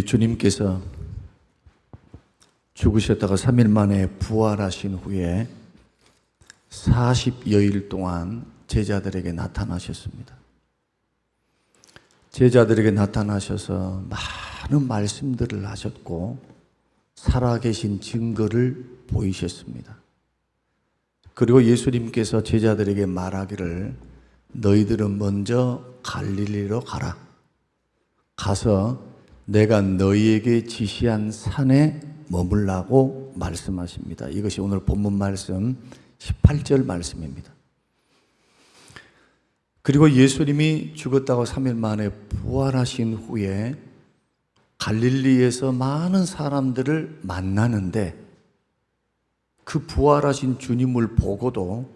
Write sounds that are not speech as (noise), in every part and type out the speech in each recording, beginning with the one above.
우리 주님께서 죽으셨다가 3일 만에 부활하신 후에 40여일 동안 제자들에게 나타나셨습니다. 제자들에게 나타나셔서 많은 말씀들을 하셨고 살아계신 증거를 보이셨습니다. 그리고 예수님께서 제자들에게 말하기를 너희들은 먼저 갈릴리로 가라. 가서 내가 너희에게 지시한 산에 머물라고 말씀하십니다. 이것이 오늘 본문 말씀 18절 말씀입니다. 그리고 예수님이 죽었다고 3일 만에 부활하신 후에 갈릴리에서 많은 사람들을 만나는데 그 부활하신 주님을 보고도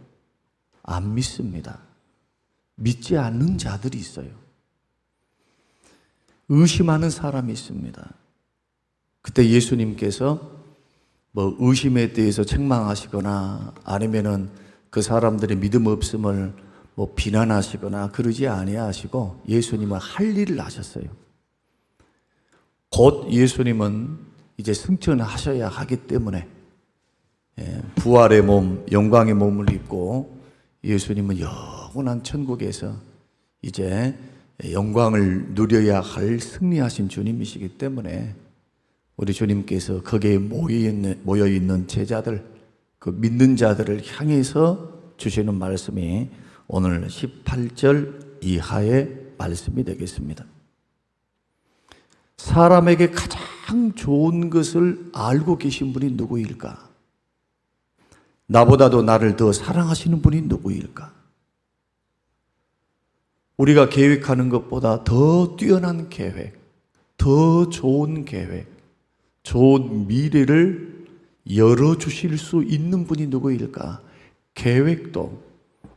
안 믿습니다. 믿지 않는 자들이 있어요. 의심하는 사람이 있습니다. 그때 예수님께서 뭐 의심에 대해서 책망하시거나 아니면은 그 사람들의 믿음 없음을 뭐 비난하시거나 그러지 아니하시고 예수님은 할 일을 하셨어요. 곧 예수님은 이제 승천하셔야 하기 때문에 예, 부활의 몸, 영광의 몸을 입고 예수님은 영원한 천국에서 이제 영광을 누려야 할 승리하신 주님이시기 때문에 우리 주님께서 거기에 모여 있는, 모여 있는 제자들, 그 믿는 자들을 향해서 주시는 말씀이 오늘 18절 이하의 말씀이 되겠습니다. 사람에게 가장 좋은 것을 알고 계신 분이 누구일까? 나보다도 나를 더 사랑하시는 분이 누구일까? 우리가 계획하는 것보다 더 뛰어난 계획, 더 좋은 계획, 좋은 미래를 열어주실 수 있는 분이 누구일까? 계획도,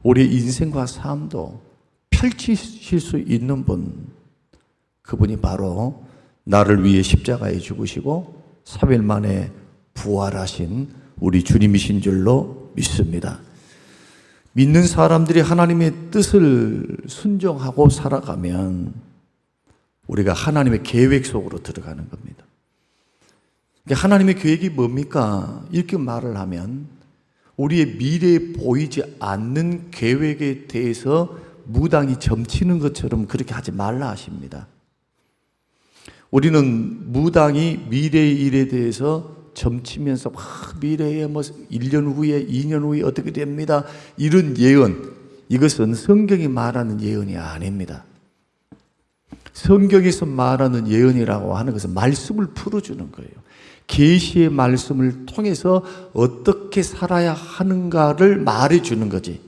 우리 인생과 삶도 펼치실 수 있는 분, 그분이 바로 나를 위해 십자가에 죽으시고 3일 만에 부활하신 우리 주님이신 줄로 믿습니다. 믿는 사람들이 하나님의 뜻을 순종하고 살아가면 우리가 하나님의 계획 속으로 들어가는 겁니다. 그러니까 하나님의 계획이 뭡니까? 이렇게 말을 하면 우리의 미래에 보이지 않는 계획에 대해서 무당이 점치는 것처럼 그렇게 하지 말라 하십니다. 우리는 무당이 미래의 일에 대해서 점치면서 막 미래에 뭐 1년 후에 2년 후에 어떻게 됩니다. 이런 예언 이것은 성경이 말하는 예언이 아닙니다. 성경에서 말하는 예언이라고 하는 것은 말씀을 풀어주는 거예요. 계시의 말씀을 통해서 어떻게 살아야 하는가를 말해주는 거지.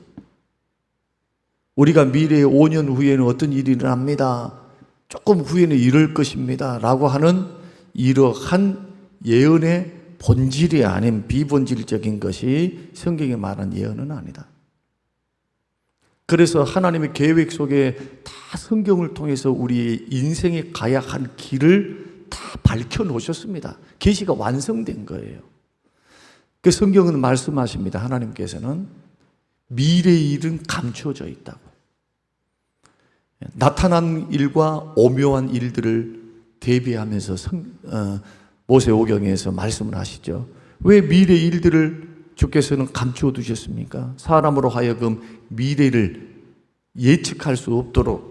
우리가 미래에 5년 후에는 어떤 일이 일어납니다. 조금 후에는 이럴 것입니다. 라고 하는 이러한 예언의 본질이 아닌 비본질적인 것이 성경에 말한 예언은 아니다. 그래서 하나님의 계획 속에 다 성경을 통해서 우리의 인생에 가야 할 길을 다 밝혀 놓으셨습니다. 계시가 완성된 거예요. 그 성경은 말씀하십니다. 하나님께서는 미래의 일은 감춰져 있다고. 나타난 일과 오묘한 일들을 대비하면서 성, 어, 모세오경에서 말씀을 하시죠. 왜 미래 일들을 주께서는 감추어 두셨습니까? 사람으로 하여금 미래를 예측할 수 없도록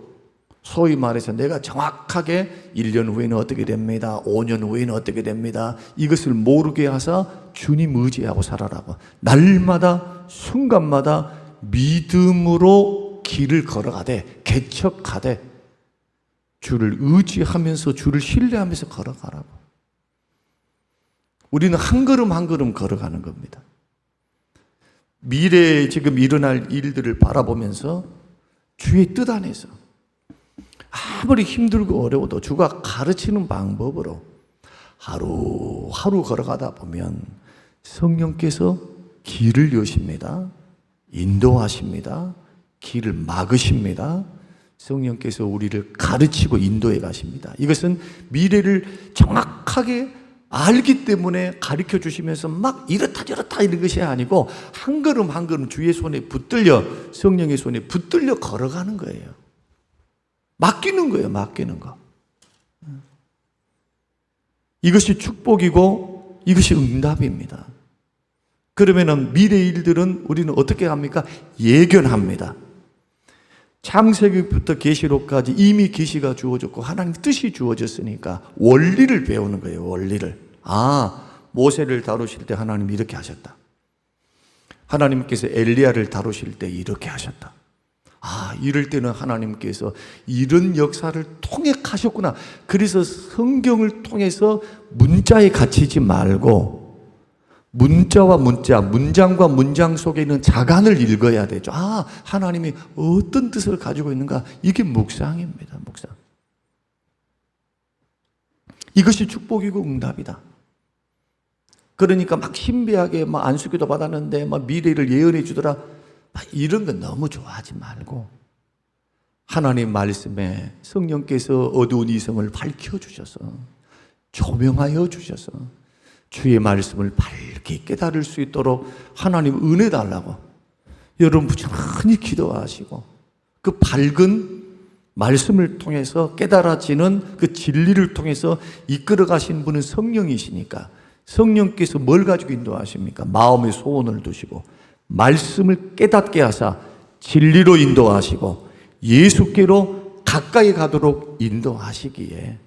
소위 말해서 내가 정확하게 1년 후에는 어떻게 됩니다. 5년 후에는 어떻게 됩니다. 이것을 모르게 하사 주님 의지하고 살아라고. 날마다 순간마다 믿음으로 길을 걸어가되 개척하되 주를 의지하면서 주를 신뢰하면서 걸어가라고. 우리는 한 걸음 한 걸음 걸어가는 겁니다. 미래에 지금 일어날 일들을 바라보면서 주의 뜻 안에서 아무리 힘들고 어려워도 주가 가르치는 방법으로 하루 하루 걸어가다 보면 성령께서 길을 여십니다. 인도하십니다. 길을 막으십니다. 성령께서 우리를 가르치고 인도해 가십니다. 이것은 미래를 정확하게 알기 때문에 가르쳐 주시면서 막 이렇다 저렇다 이런 것이 아니고 한 걸음 한 걸음 주의 손에 붙들려 성령의 손에 붙들려 걸어가는 거예요. 맡기는 거예요, 맡기는 거. 이것이 축복이고 이것이 응답입니다. 그러면은 미래 일들은 우리는 어떻게 합니까? 예견합니다. 창세기부터 계시록까지 이미 계시가 주어졌고 하나님 뜻이 주어졌으니까 원리를 배우는 거예요. 원리를. 아, 모세를 다루실 때 하나님 이렇게 하셨다. 하나님께서 엘리야를 다루실 때 이렇게 하셨다. 아, 이럴 때는 하나님께서 이런 역사를 통해 가셨구나. 그래서 성경을 통해서 문자에 갇히지 말고 문자와 문자, 문장과 문장 속에 있는 자간을 읽어야 되죠. 아, 하나님이 어떤 뜻을 가지고 있는가? 이게 묵상입니다. 묵상. 이것이 축복이고 응답이다. 그러니까 막 신비하게 막 안수기도 받았는데 막 미래를 예언해 주더라. 막 이런 건 너무 좋아하지 말고 하나님 말씀에 성령께서 어두운 이성을 밝혀 주셔서 조명하여 주셔서 주의 말씀을 밝게 깨달을 수 있도록 하나님 은혜 달라고 여러분 부지런히 기도하시고 그 밝은 말씀을 통해서 깨달아지는 그 진리를 통해서 이끌어 가신 분은 성령이시니까 성령께서 뭘 가지고 인도하십니까? 마음의 소원을 두시고 말씀을 깨닫게 하사 진리로 인도하시고 예수께로 가까이 가도록 인도하시기에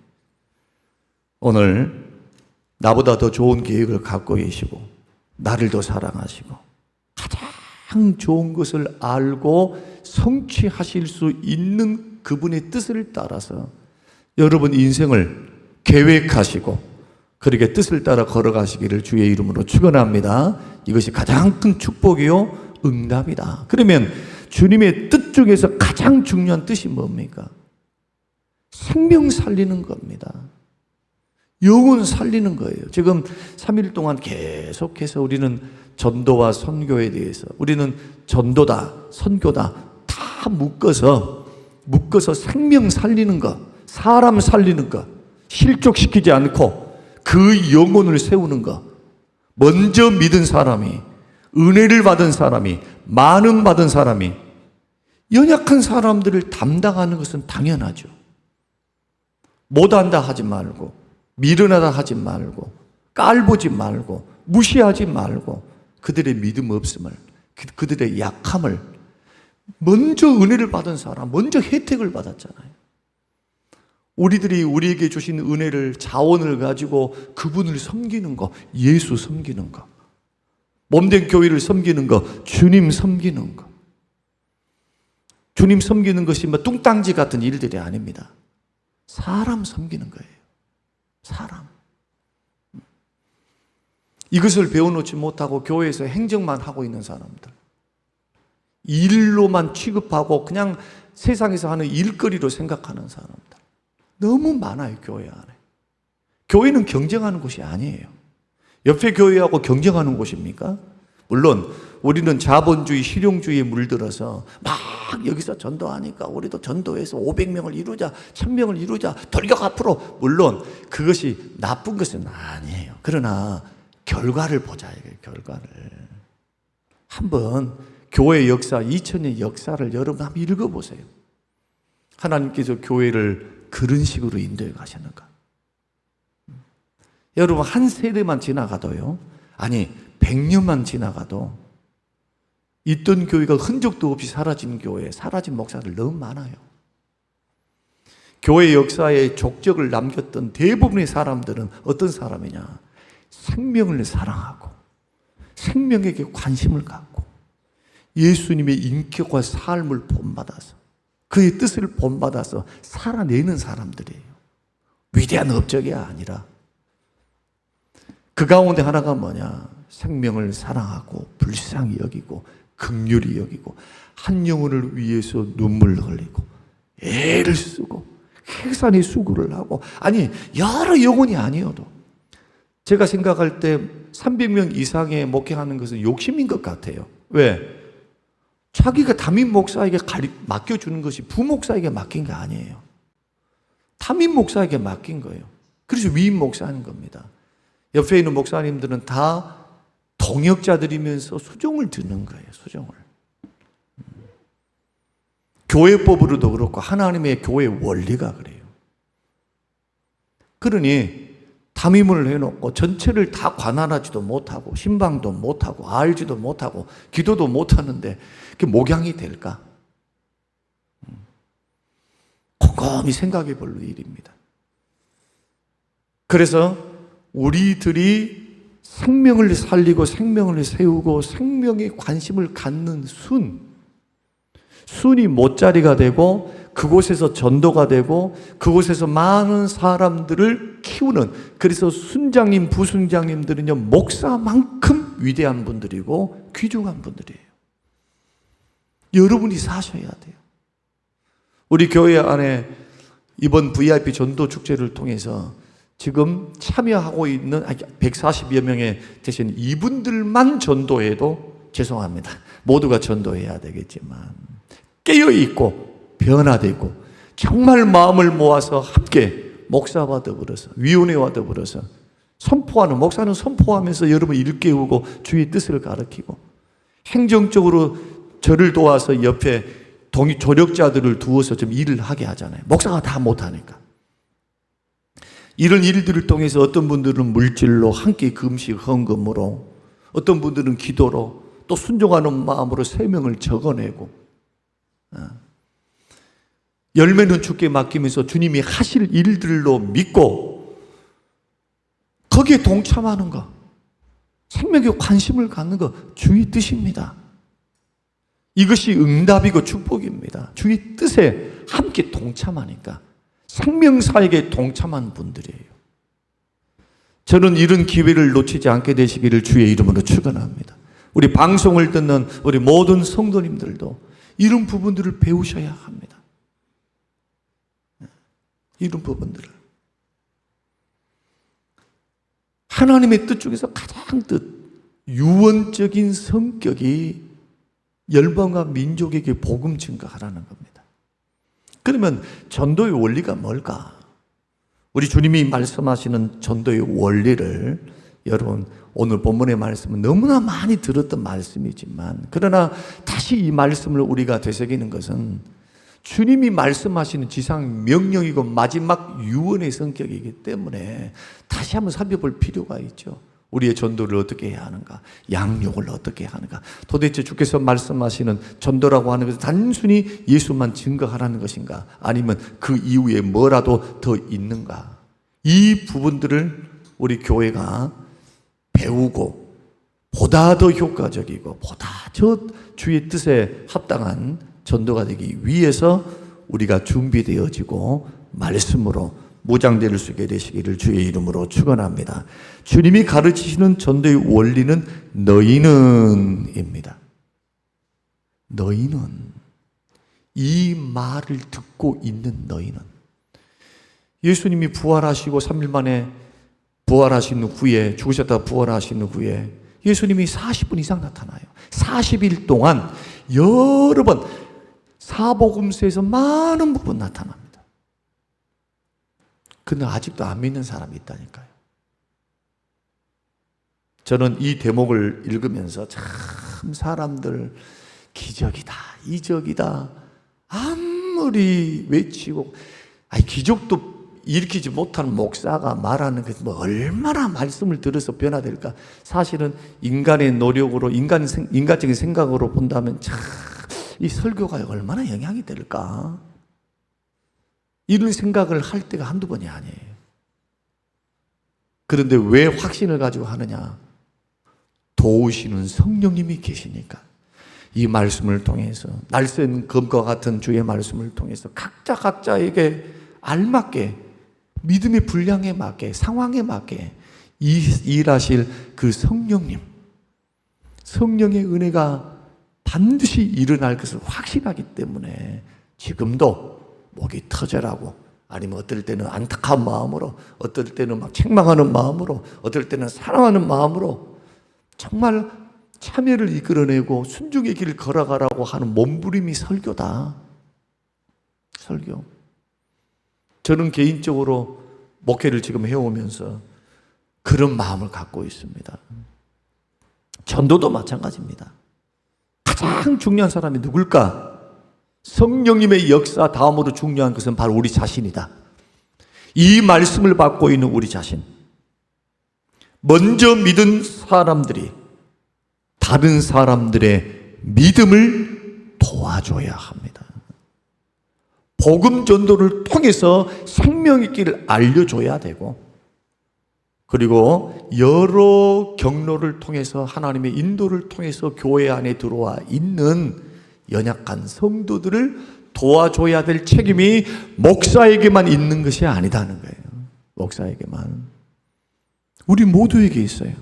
오늘 나보다 더 좋은 계획을 갖고 계시고 나를 더 사랑하시고 가장 좋은 것을 알고 성취하실 수 있는 그분의 뜻을 따라서 여러분 인생을 계획하시고 그렇게 뜻을 따라 걸어가시기를 주의 이름으로 축원합니다. 이것이 가장 큰 축복이요 응답이다. 그러면 주님의 뜻 중에서 가장 중요한 뜻이 뭡니까? 생명 살리는 겁니다. 영혼 살리는 거예요. 지금 3일 동안 계속해서 우리는 전도와 선교에 대해서 우리는 전도다, 선교다 다 묶어서 묶어서 생명 살리는 것, 사람 살리는 것, 실족시키지 않고 그 영혼을 세우는 것. 먼저 믿은 사람이 은혜를 받은 사람이 많은 받은 사람이 연약한 사람들을 담당하는 것은 당연하죠. 못한다 하지 말고 미련하다 하지 말고 깔보지 말고 무시하지 말고 그들의 믿음 없음을 그- 그들의 약함을 먼저 은혜를 받은 사람 먼저 혜택을 받았잖아요. 우리들이 우리에게 주신 은혜를 자원을 가지고 그분을 섬기는 거 예수 섬기는 거 몸된 교회를 섬기는 거 주님 섬기는 거 주님 섬기는 것이 뭐 뚱땅지 같은 일들이 아닙니다. 사람 섬기는 거예요. 사람. 이것을 배워놓지 못하고 교회에서 행정만 하고 있는 사람들. 일로만 취급하고 그냥 세상에서 하는 일거리로 생각하는 사람들. 너무 많아요, 교회 안에. 교회는 경쟁하는 곳이 아니에요. 옆에 교회하고 경쟁하는 곳입니까? 물론 우리는 자본주의, 실용주의에 물들어서 막 여기서 전도하니까 우리도 전도해서 500명을 이루자, 1000명을 이루자, 돌격 앞으로. 물론 그것이 나쁜 것은 아니에요. 그러나 결과를 보자, 이거예요, 결과를. 한번 교회 역사, 2000년 역사를 여러분 한번 읽어보세요. 하나님께서 교회를 그런 식으로 인도해 가시는가. 여러분, 한 세대만 지나가도요, 아니, 100년만 지나가도 있던 교회가 흔적도 없이 사라진 교회, 사라진 목사들 너무 많아요. 교회 역사에 족적을 남겼던 대부분의 사람들은 어떤 사람이냐? 생명을 사랑하고, 생명에게 관심을 갖고, 예수님의 인격과 삶을 본받아서, 그의 뜻을 본받아서 살아내는 사람들이에요. 위대한 업적이 아니라, 그 가운데 하나가 뭐냐? 생명을 사랑하고 불쌍히 여기고 극률이 여기고 한 영혼을 위해서 눈물을 흘리고 애를 쓰고 해산의 수고를 하고 아니 여러 영혼이 아니어도 제가 생각할 때 300명 이상의 목회하는 것은 욕심인 것 같아요. 왜? 자기가 담임 목사에게 맡겨주는 것이 부목사에게 맡긴 게 아니에요. 담임 목사에게 맡긴 거예요. 그래서 위임 목사하는 겁니다. 옆에 있는 목사님들은 다 동역자들이면서 수종을 듣는 거예요, 수종을. 교회법으로도 그렇고 하나님의 교회 원리가 그래요. 그러니 담임을 해놓고 전체를 다 관할하지도 못하고 신방도 못하고 알지도 못하고 기도도 못하는데 그게 목양이 될까? 음. 곰곰이 생각해 볼 일입니다. 그래서 우리들이 생명을 살리고 생명을 세우고 생명에 관심을 갖는 순, 순이 못자리가 되고 그곳에서 전도가 되고 그곳에서 많은 사람들을 키우는 그래서 순장님, 부순장님들은요 목사만큼 위대한 분들이고 귀중한 분들이에요. 여러분이 사셔야 돼요. 우리 교회 안에 이번 VIP 전도 축제를 통해서 지금 참여하고 있는 140여 명의 대신 이분들만 전도해도 죄송합니다. 모두가 전도해야 되겠지만 깨어 있고 변화되고 정말 마음을 모아서 함께 목사와 더불어서 위원회와 더불어서 선포하는 목사는 선포하면서 여러분 일깨우고 주의 뜻을 가르치고 행정적으로 저를 도와서 옆에 동의 조력자들을 두어서 좀 일을 하게 하잖아요. 목사가 다 못하니까. 이런 일들을 통해서 어떤 분들은 물질로 함께 금식 헌금으로 어떤 분들은 기도로 또 순종하는 마음으로 세 명을 적어내고 어. 열매는 주께 맡기면서 주님이 하실 일들로 믿고 거기에 동참하는 것 생명에 관심을 갖는 것 주의 뜻입니다. 이것이 응답이고 축복입니다. 주의 뜻에 함께 동참하니까 생명사에게 동참한 분들이에요. 저는 이런 기회를 놓치지 않게 되시기를 주의 이름으로 축원합니다. 우리 방송을 듣는 우리 모든 성도님들도 이런 부분들을 배우셔야 합니다. 이런 부분들을. 하나님의 뜻 중에서 가장 뜻, 유언적인 성격이 열방과 민족에게 복음 증거하라는 겁니다. 그러면 전도의 원리가 뭘까? 우리 주님이 말씀하시는 전도의 원리를 여러분 오늘 본문의 말씀은 너무나 많이 들었던 말씀이지만 그러나 다시 이 말씀을 우리가 되새기는 것은 주님이 말씀하시는 지상 명령이고 마지막 유언의 성격이기 때문에 다시 한번 살펴볼 필요가 있죠. 우리의 전도를 어떻게 해야 하는가? 양육을 어떻게 하는가? 도대체 주께서 말씀하시는 전도라고 하는 것은 단순히 예수만 증거하라는 것인가? 아니면 그 이후에 뭐라도 더 있는가? 이 부분들을 우리 교회가 배우고 보다 더 효과적이고 보다 저 주의 뜻에 합당한 전도가 되기 위해서 우리가 준비되어지고 말씀으로 무장될 수 있게 되시기를 주의 이름으로 축원합니다. 주님이 가르치시는 전도의 원리는 너희는입니다. 너희는 이 말을 듣고 있는 너희는 예수님이 부활하시고 3일 만에 부활하신 후에 죽으셨다 부활하신 후에 예수님이 40분 이상 나타나요. 40일 동안 여러 번 사복음서에서 많은 부분 나타납니다. 근데 아직도 안 믿는 사람이 있다니까요. 저는 이 대목을 읽으면서 참 사람들 기적이다, 이적이다. 아무리 외치고, 아니, 기적도 일으키지 못하는 목사가 말하는 그뭐 얼마나 말씀을 들어서 변화될까? 사실은 인간의 노력으로, 인간, 인간적인 생각으로 본다면 참, 이 설교가 얼마나 영향이 될까? 이런 생각을 할 때가 한두 번이 아니에요. 그런데 왜 확신을 가지고 하느냐? 도우시는 성령님이 계시니까. 이 말씀을 통해서, 날쌘 검과 같은 주의 말씀을 통해서 각자 각자에게 알맞게, 믿음의 분량에 맞게, 상황에 맞게 일하실 그 성령님, 성령의 은혜가 반드시 일어날 것을 확신하기 때문에 지금도 목이 터져라고 아니면 어떨 때는 안타까운 마음으로 어떨 때는 막 책망하는 마음으로 어떨 때는 사랑하는 마음으로 정말 참여를 이끌어내고 순종의 길을 걸어가라고 하는 몸부림이 설교다. 설교. 저는 개인적으로 목회를 지금 해오면서 그런 마음을 갖고 있습니다. 전도도 마찬가지입니다. 가장 중요한 사람이 누굴까? 성령님의 역사 다음으로 중요한 것은 바로 우리 자신이다. 이 말씀을 받고 있는 우리 자신. 먼저 믿은 사람들이 다른 사람들의 믿음을 도와줘야 합니다. 복음 전도를 통해서 생명의 길을 알려줘야 되고, 그리고 여러 경로를 통해서 하나님의 인도를 통해서 교회 안에 들어와 있는 연약한 성도들을 도와줘야 될 책임이 목사에게만 있는 것이 아니다는 거예요. 목사에게만. 우리 모두에게 있어요.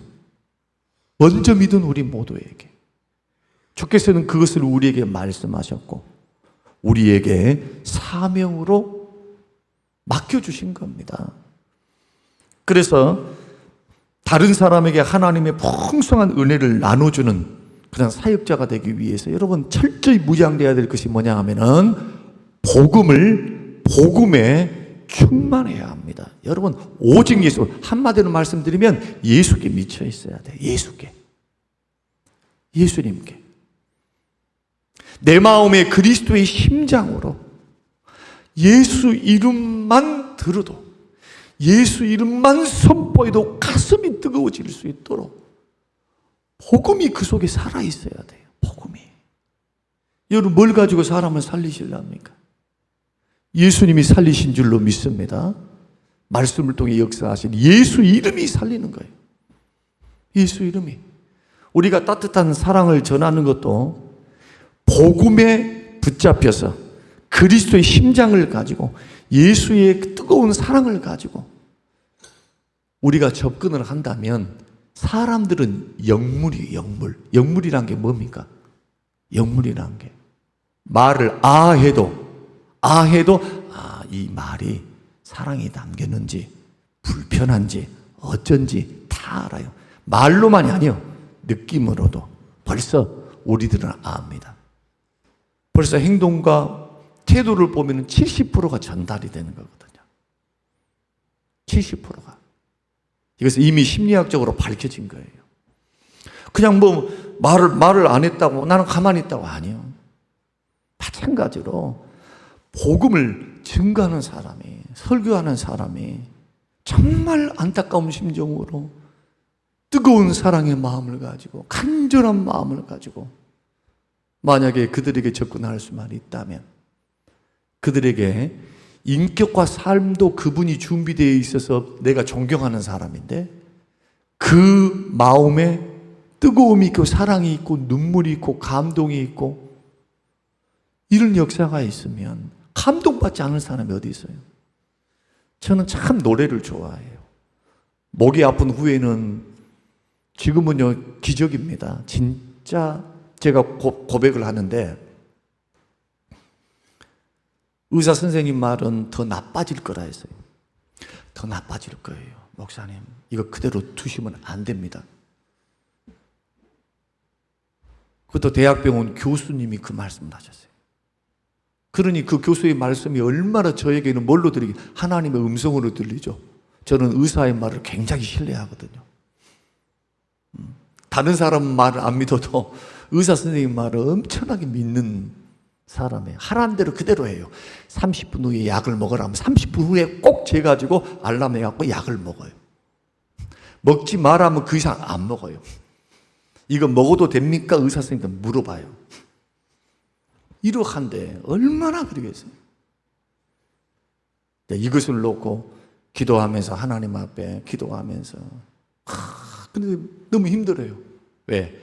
먼저 믿은 우리 모두에게. 주께서는 그것을 우리에게 말씀하셨고, 우리에게 사명으로 맡겨주신 겁니다. 그래서 다른 사람에게 하나님의 풍성한 은혜를 나눠주는 그런 사역자가 되기 위해서 여러분 철저히 무장돼야 될 것이 뭐냐 하면은 복음을 복음에 충만해야 합니다. 여러분 오직 예수 한마디로 말씀드리면 예수께 미쳐 있어야 돼. 예수께. 예수님께. 내 마음에 그리스도의 심장으로 예수 이름만 들어도 예수 이름만 선포해도 가슴이 뜨거워질 수 있도록 복음이 그 속에 살아 있어야 돼요. 복음이. 여러분 뭘 가지고 사람을 살리실랍니까? 예수님이 살리신 줄로 믿습니다. 말씀을 통해 역사하신 예수 이름이 살리는 거예요. 예수 이름이. 우리가 따뜻한 사랑을 전하는 것도 복음에 붙잡혀서 그리스도의 심장을 가지고 예수의 뜨거운 사랑을 가지고 우리가 접근을 한다면 사람들은 영물이 영물. 영물이란 게 뭡니까? 영물이란 게 말을 아 해도 아 해도 아 이 말이 사랑이 담겼는지 불편한지 어쩐지 다 알아요. 말로만이 아니요. 느낌으로도 벌써 우리들은 압니다. 벌써 행동과 태도를 보면 70%가 전달이 되는 거거든요. 70%가. 이것은 이미 심리학적으로 밝혀진 거예요. 그냥 뭐 말을, 말을 안 했다고 나는 가만히 있다고 아니요. 마찬가지로 복음을 증가하는 사람이, 설교하는 사람이 정말 안타까운 심정으로 뜨거운 사랑의 마음을 가지고 간절한 마음을 가지고 만약에 그들에게 접근할 수만 있다면 그들에게 인격과 삶도 그분이 준비되어 있어서 내가 존경하는 사람인데 그 마음에 뜨거움이 있고 사랑이 있고 눈물이 있고 감동이 있고 이런 역사가 있으면 감동받지 않을 사람이 어디 있어요? 저는 참 노래를 좋아해요. 목이 아픈 후에는 지금은요 기적입니다. 진짜 제가 고, 고백을 하는데 의사 선생님 말은 더 나빠질 거라 했어요. 더 나빠질 거예요. 목사님, 이거 그대로 두시면 안 됩니다. 그것도 대학병원 교수님이 그 말씀을 하셨어요. 그러니 그 교수의 말씀이 얼마나 저에게는 뭘로 들리게 하나님의 음성으로 들리죠. 저는 의사의 말을 굉장히 신뢰하거든요. 음, 다른 사람 말을 안 믿어도 의사 선생님 말을 엄청나게 믿는 사람이에요. 하라는 대로 그대로 해요. 30분 후에 약을 먹으라면 30분 후에 꼭 재가지고 알람 해갖고 약을 먹어요. 먹지 말라면 그 이상 안 먹어요. 이거 먹어도 됩니까? 의사 선생님한테 물어봐요. 이러한데 얼마나 그러겠어요? 네, 이것을 놓고 기도하면서 하나님 앞에 기도하면서 아, 근데 너무 힘들어요. 왜?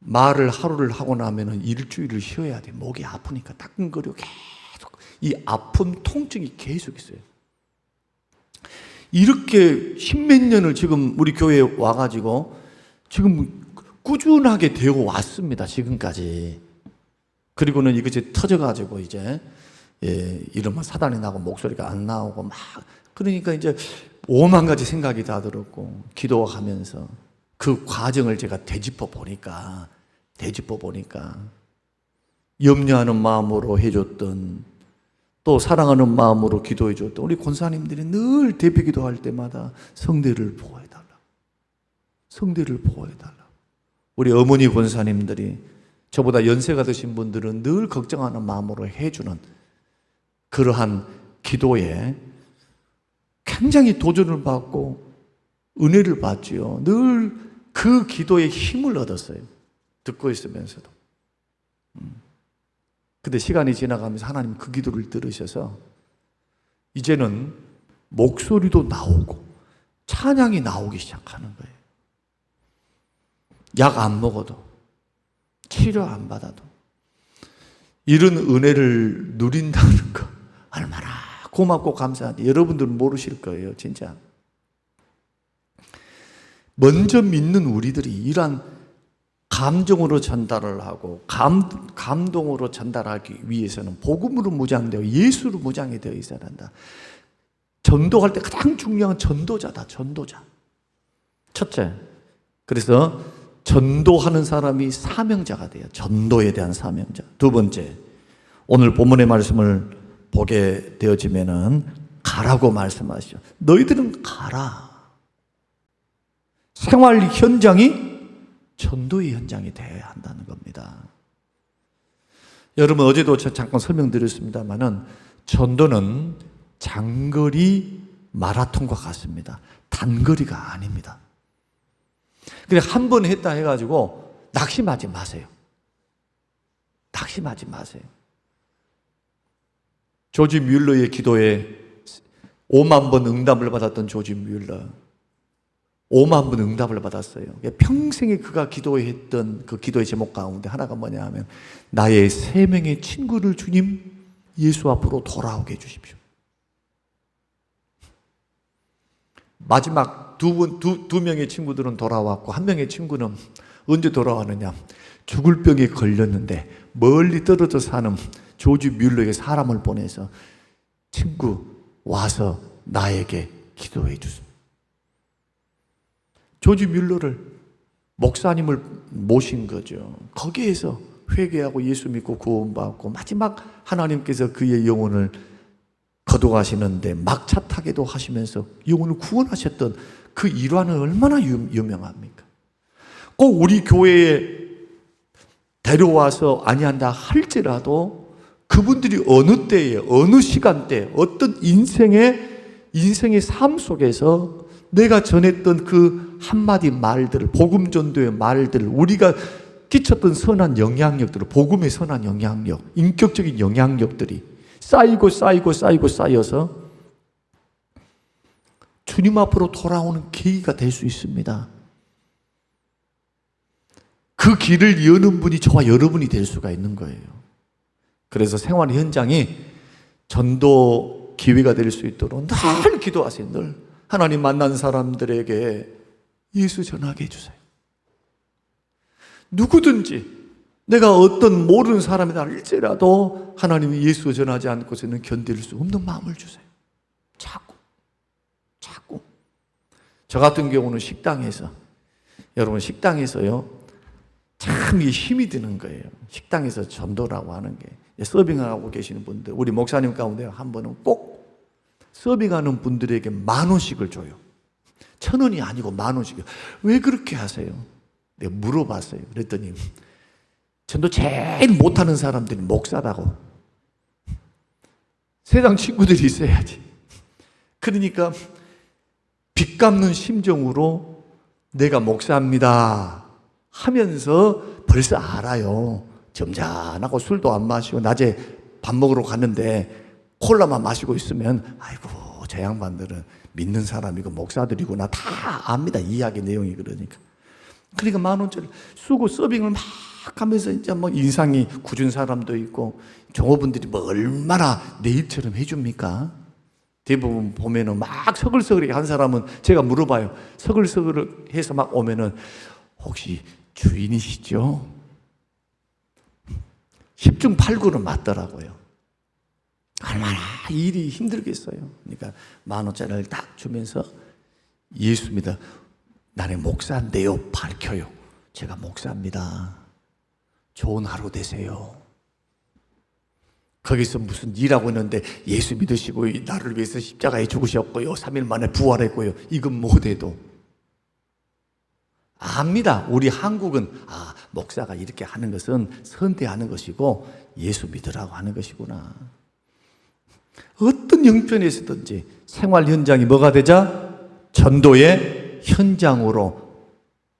말을 하루를 하고 나면은 일주일을 쉬어야 돼. 목이 아프니까 따끔거리고 계속 이 아픈 통증이 계속 있어요. 이렇게 십몇 년을 지금 우리 교회에 와가지고 지금 꾸준하게 되어 왔습니다. 지금까지. 그리고는 이것이 터져가지고 이제 예, 이러면 사단이 나고 목소리가 안 나오고 막 그러니까 이제 오만 가지 생각이 다 들었고 기도하면서 그 과정을 제가 되짚어 보니까 되짚어 보니까 염려하는 마음으로 해줬던 또 사랑하는 마음으로 기도해 줬던 우리 권사님들이 늘 대표 기도할 때마다 성대를 보호해 달라. 성대를 보호해 달라. 우리 어머니 권사님들이 저보다 연세가 드신 분들은 늘 걱정하는 마음으로 해주는 그러한 기도에 굉장히 도전을 받고 은혜를 받지요. 늘 그 기도에 힘을 얻었어요. 듣고 있으면서도. 음. 근데 시간이 지나가면서 하나님 그 기도를 들으셔서 이제는 목소리도 나오고 찬양이 나오기 시작하는 거예요. 약 안 먹어도 치료 안 받아도 이런 은혜를 누린다는 거 얼마나 고맙고 감사한데 여러분들은 모르실 거예요, 진짜. 먼저 믿는 우리들이 이러한 감정으로 전달을 하고 감, 감동으로 전달하기 위해서는 복음으로 무장되어 예수로 무장이 되어 있어야 한다. 전도할 때 가장 중요한 전도자다. 전도자. 첫째. 그래서 전도하는 사람이 사명자가 돼요. 전도에 대한 사명자. 두 번째. 오늘 본문의 말씀을 보게 되어지면은 가라고 말씀하시죠. 너희들은 가라. 생활 현장이 전도의 현장이 되어야 한다는 겁니다. 여러분 어제도 저 잠깐 설명드렸습니다만은 전도는 장거리 마라톤과 같습니다. 단거리가 아닙니다. 그래 한번 했다 해가지고 낙심하지 마세요. 낙심하지 마세요. 조지 뮬러의 기도에 5만 번 응답을 받았던 조지 뮬러. 5만 번 응답을 받았어요. 평생에 그가 기도했던 그 기도의 제목 가운데 하나가 뭐냐 하면 나의 세 명의 친구를 주님 예수 앞으로 돌아오게 해주십시오. 마지막 두, 분, 두, 두 명의 친구들은 돌아왔고 한 명의 친구는 언제 돌아왔느냐 죽을 병에 걸렸는데 멀리 떨어져 사는 조지 뮬러에게 사람을 보내서 친구 와서 나에게 기도해 주소. 조지 뮬러를 목사님을 모신 거죠. 거기에서 회개하고 예수 믿고 구원받고 마지막 하나님께서 그의 영혼을 거둬가시는데 막차 타게도 하시면서 영혼을 구원하셨던 그 일화는 얼마나 유, 유명합니까? 꼭 우리 교회에 데려와서 아니한다 할지라도 그분들이 어느 때에 어느 시간대 어떤 인생의 인생의 삶 속에서 내가 전했던 그 한마디 말들, 복음 전도의 말들, 우리가 끼쳤던 선한 영향력들, 복음의 선한 영향력, 인격적인 영향력들이 쌓이고 쌓이고 쌓이고 쌓여서 주님 앞으로 돌아오는 계기가 될 수 있습니다. 그 길을 여는 분이 저와 여러분이 될 수가 있는 거예요. 그래서 생활 현장이 전도 기회가 될 수 있도록 늘 기도하세요. 늘 하나님 만난 사람들에게 예수 전하게 해주세요. 누구든지 내가 어떤 모르는 사람이다 할지라도 하나님이 예수 전하지 않고서는 견딜 수 없는 마음을 주세요. 자꾸, 자꾸. 저 같은 경우는 식당에서, 여러분 식당에서요, 참 힘이 드는 거예요. 식당에서 전도라고 하는 게. 서빙하고 계시는 분들, 우리 목사님 가운데 한 번은 꼭 서빙하는 분들에게 만 원씩을 줘요. 천 원이 아니고 만 원씩이요. 왜 그렇게 하세요? 내가 물어봤어요. 그랬더니 전도 제일 못하는 사람들이 목사라고. 세상 친구들이 있어야지. 그러니까 빚 갚는 심정으로 내가 목사입니다 하면서 벌써 알아요. 점잖하고 술도 안 마시고 낮에 밥 먹으러 갔는데 콜라만 마시고 있으면 아이고 저 양반들은 믿는 사람이고 목사들이구나 다 압니다. 이야기 내용이 그러니까. 그러니까 만 원짜리 쓰고 서빙을 막 하면서 이제 뭐 인상이 굳은 사람도 있고 종업원들이 뭐 얼마나 내 입처럼 해줍니까? 대부분 보면은 막 서글서글하게 한 사람은 제가 물어봐요. 서글서글해서 막 오면은 혹시 주인이시죠? 10중 8구는 맞더라고요. 얼마나 일이 힘들겠어요. 그러니까 만 원짜리를 딱 주면서 예수 믿어. 나는 목사인데요. 밝혀요. 제가 목사입니다. 좋은 하루 되세요. 거기서 무슨 일하고 있는데 예수 믿으시고 나를 위해서 십자가에 죽으셨고요. 3일 만에 부활했고요. 이건 못해도. 압니다. 우리 한국은 아 목사가 이렇게 하는 것은 선대하는 것이고 예수 믿으라고 하는 것이구나. 어떤 형편에서든지 생활 현장이 뭐가 되자 전도의 현장으로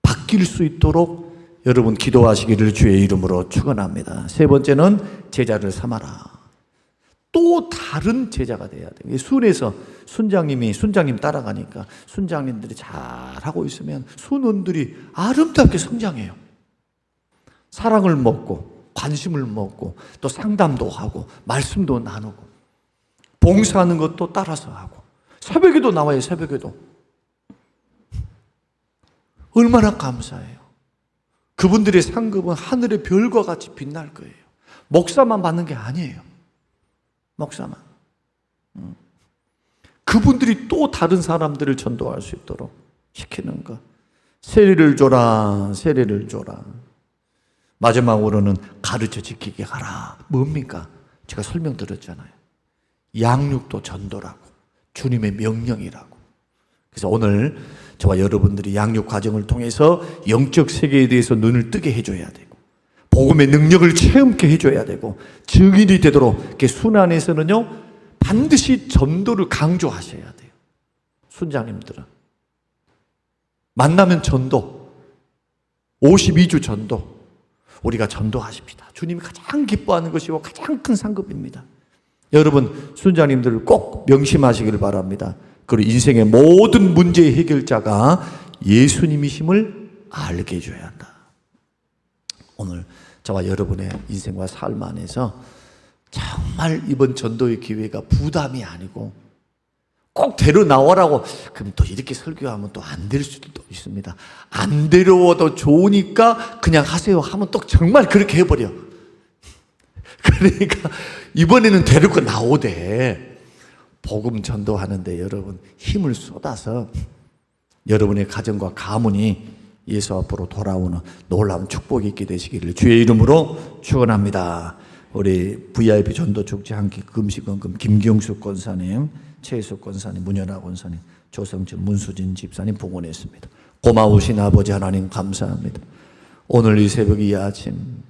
바뀔 수 있도록 여러분 기도하시기를 주의 이름으로 축원합니다. 세 번째는 제자를 삼아라. 또 다른 제자가 돼야. 이 순에서 순장님이 순장님 따라가니까 순장님들이 잘 하고 있으면 순원들이 아름답게 성장해요. 사랑을 먹고 관심을 먹고 또 상담도 하고 말씀도 나누고 봉사하는 것도 따라서 하고 새벽에도 나와요. 새벽에도 얼마나 감사해요. 그분들의 상급은 하늘의 별과 같이 빛날 거예요. 목사만 받는 게 아니에요. 목사만. 음. 그분들이 또 다른 사람들을 전도할 수 있도록 시키는 것. 세례를 줘라, 세례를 줘라. 마지막으로는 가르쳐 지키게 하라. 뭡니까? 제가 설명 드렸잖아요. 양육도 전도라고. 주님의 명령이라고. 그래서 오늘 저와 여러분들이 양육 과정을 통해서 영적 세계에 대해서 눈을 뜨게 해줘야 되고, 복음의 능력을 체험케 해줘야 되고, 증인이 되도록 순환에서는요, 반드시 전도를 강조하셔야 돼요. 순장님들은. 만나면 전도. 52주 전도. 우리가 전도하십니다. 주님이 가장 기뻐하는 것이고 가장 큰 상급입니다. 여러분, 순장님들을 꼭 명심하시기를 바랍니다. 그리고 인생의 모든 문제의 해결자가 예수님이심을 알게 해줘야 한다. 오늘 저와 여러분의 인생과 삶 안에서 정말 이번 전도의 기회가 부담이 아니고 꼭 데려 나오라고 그럼 또 이렇게 설교하면 또 안 될 수도 있습니다. 안 데려와도 좋으니까 그냥 하세요 하면 또 정말 그렇게 해버려. (laughs) 그러니까 이번에는 데리고 나오되 복음 전도하는데 여러분 힘을 쏟아서 여러분의 가정과 가문이 예수 앞으로 돌아오는 놀라운 축복이 있게 되시기를 주의 이름으로 축원합니다. 우리 VIP 전도 축제 한끼 금식원금 김경숙 권사님, 최수 권사님, 문현아 권사님, 조성철 문수진 집사님 봉헌했습니다. 고마우신 아버지 하나님 감사합니다. 오늘 이 새벽 이 아침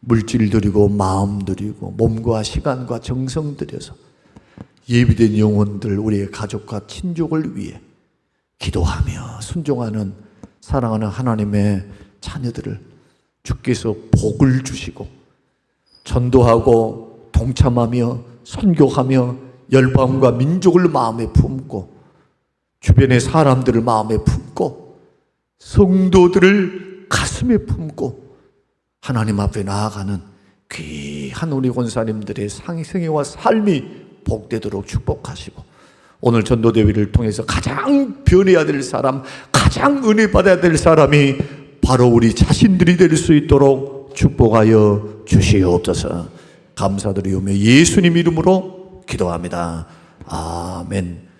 물질 드리고 마음 드리고 몸과 시간과 정성 들여서 예비된 영혼들 우리의 가족과 친족을 위해 기도하며 순종하는 사랑하는 하나님의 자녀들을 주께서 복을 주시고 전도하고 동참하며 선교하며 열방과 민족을 마음에 품고 주변의 사람들을 마음에 품고 성도들을 가슴에 품고 하나님 앞에 나아가는 귀한 우리 권사님들의 상생애와 삶이 복되도록 축복하시고 오늘 전도대회를 통해서 가장 변해야 될 사람, 가장 은혜 받아야 될 사람이 바로 우리 자신들이 될 수 있도록 축복하여 주시옵소서. 감사드리오며 예수님 이름으로 기도합니다. 아멘.